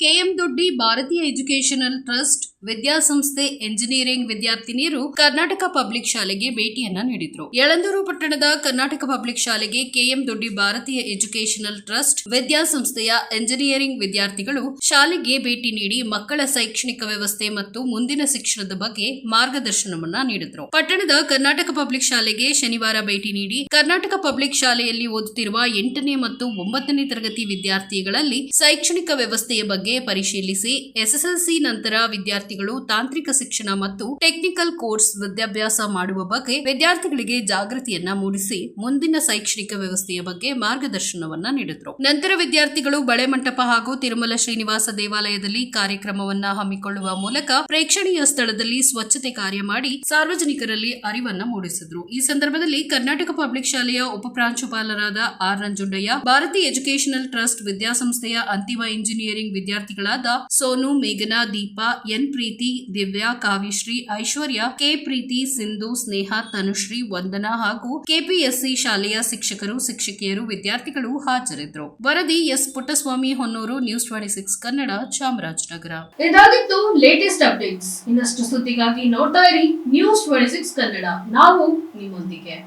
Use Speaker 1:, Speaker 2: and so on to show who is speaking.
Speaker 1: KM Doddi Bharatiya educational trust ವಿದ್ಯಾಸಂಸ್ಥೆ engineering ವಿದ್ಯಾರ್ಥಿನಿಯರು Karnataka public ಶಾಲೆಗೆ ಭೇಟಿಯನ್ನ ನೀಡಿದ್ರು. ಯಳಂದೂರು ಪಟ್ಟಣದ ಕರ್ನಾಟಕ ಪಬ್ಲಿಕ್ ಶಾಲೆಗೆ KM Doddi Bharatiya educational trust ವಿದ್ಯಾಸಂಸ್ಥೆಯ ಎಂಜಿನಿಯರಿಂಗ್ ವಿದ್ಯಾರ್ಥಿಗಳು ಶಾಲೆಗೆ ಭೇಟಿ ನೀಡಿ ಮಕ್ಕಳ ಶೈಕ್ಷಣಿಕ ವ್ಯವಸ್ಥೆ ಮತ್ತು ಮುಂದಿನ ಶಿಕ್ಷಣದ ಬಗ್ಗೆ ಮಾರ್ಗದರ್ಶನವನ್ನ ನೀಡಿದ್ರು. ಪಟ್ಟಣದ ಕರ್ನಾಟಕ ಪಬ್ಲಿಕ್ ಶಾಲೆಗೆ ಶನಿವಾರ ಭೇಟಿ ನೀಡಿ ಕರ್ನಾಟಕ ಪಬ್ಲಿಕ್ ಶಾಲೆಯಲ್ಲಿ ಓದುತ್ತಿರುವ ಎಂಟನೇ ಮತ್ತು ಒಂಬತ್ತನೇ ತರಗತಿ ವಿದ್ಯಾರ್ಥಿಗಳಲ್ಲಿ ಶೈಕ್ಷಣಿಕ ವ್ಯವಸ್ಥೆಯ ಬಗ್ಗೆ ಪರಿಶೀಲಿಸಿ ಎಸ್ಎಸ್ಎಲ್ಸಿ ನಂತರ ವಿದ್ಯಾರ್ಥಿಗಳು ತಾಂತ್ರಿಕ ಶಿಕ್ಷಣ ಮತ್ತು ಟೆಕ್ನಿಕಲ್ ಕೋರ್ಸ್ ವಿದ್ಯಾಭ್ಯಾಸ ಮಾಡುವ ಬಗ್ಗೆ ವಿದ್ಯಾರ್ಥಿಗಳಿಗೆ ಜಾಗೃತಿಯನ್ನ ಮೂಡಿಸಿ ಮುಂದಿನ ಶೈಕ್ಷಣಿಕ ವ್ಯವಸ್ಥೆಯ ಬಗ್ಗೆ ಮಾರ್ಗದರ್ಶನವನ್ನ ನೀಡಿದರು. ನಂತರ ವಿದ್ಯಾರ್ಥಿಗಳು ಬಳೆ ಮಂಟಪ ಹಾಗೂ ತಿರುಮಲ ಶ್ರೀನಿವಾಸ ದೇವಾಲಯದಲ್ಲಿ ಕಾರ್ಯಕ್ರಮವನ್ನ ಹಮ್ಮಿಕೊಳ್ಳುವ ಮೂಲಕ ಪ್ರೇಕ್ಷಣೀಯ ಸ್ಥಳದಲ್ಲಿ ಸ್ವಚ್ಛತೆ ಕಾರ್ಯ ಮಾಡಿ ಸಾರ್ವಜನಿಕರಲ್ಲಿ ಅರಿವನ್ನ ಮೂಡಿಸಿದ್ರು. ಈ ಸಂದರ್ಭದಲ್ಲಿ ಕರ್ನಾಟಕ ಪಬ್ಲಿಕ್ ಶಾಲೆಯ ಉಪಪ್ರಾಂಶುಪಾಲರಾದ ಆರ್ ನಂಜುಂಡಯ್ಯ ಭಾರತೀಯ ಎಜುಕೇಶನಲ್ ಟ್ರಸ್ಟ್ ವಿದ್ಯಾಸಂಸ್ಥೆಯ ಅಂತಿಮ ಇಂಜಿನಿಯರಿಂಗ್ ವಿದ್ಯಾರ್ಥಿಗಳಾದ ಸೋನು, ಮೇಘನಾ, ದೀಪಾ, ಎನ್ ಪ್ರೀತಿ, ದಿವ್ಯಾ ಕಾವಿಶ್ರೀ ಐಶ್ವರ್ಯ, ಕೆ ಪ್ರೀತಿ, ಸಿಂಧು, ಸ್ನೇಹ, ತನುಶ್ರೀ, ವಂದನಾ ಹಾಗೂ ಕೆಪಿಎಸ್ಸಿ ಶಾಲೆಯ ಶಿಕ್ಷಕರು, ಶಿಕ್ಷಕಿಯರು, ವಿದ್ಯಾರ್ಥಿಗಳು ಹಾಜರಿದ್ದರು. ವರದಿ S. Puttaswamy, Honnur, news twenty six, Kannada, Chamarajanagar.
Speaker 2: ಇದಾಗಿತ್ತು ಲೇಟೆಸ್ಟ್ ಅಪ್ಡೇಟ್ಸ್ ಇನ್ನಷ್ಟು ಸುದ್ದಿಗಾಗಿ ನೋಡ್ತಾ ಇರಿ ನ್ಯೂಸ್ ಟ್ವೆಂಟಿ ಸಿಕ್ಸ್ ಕನ್ನಡ. ನಾವು ನಿಮ್ಮೊಂದಿಗೆ.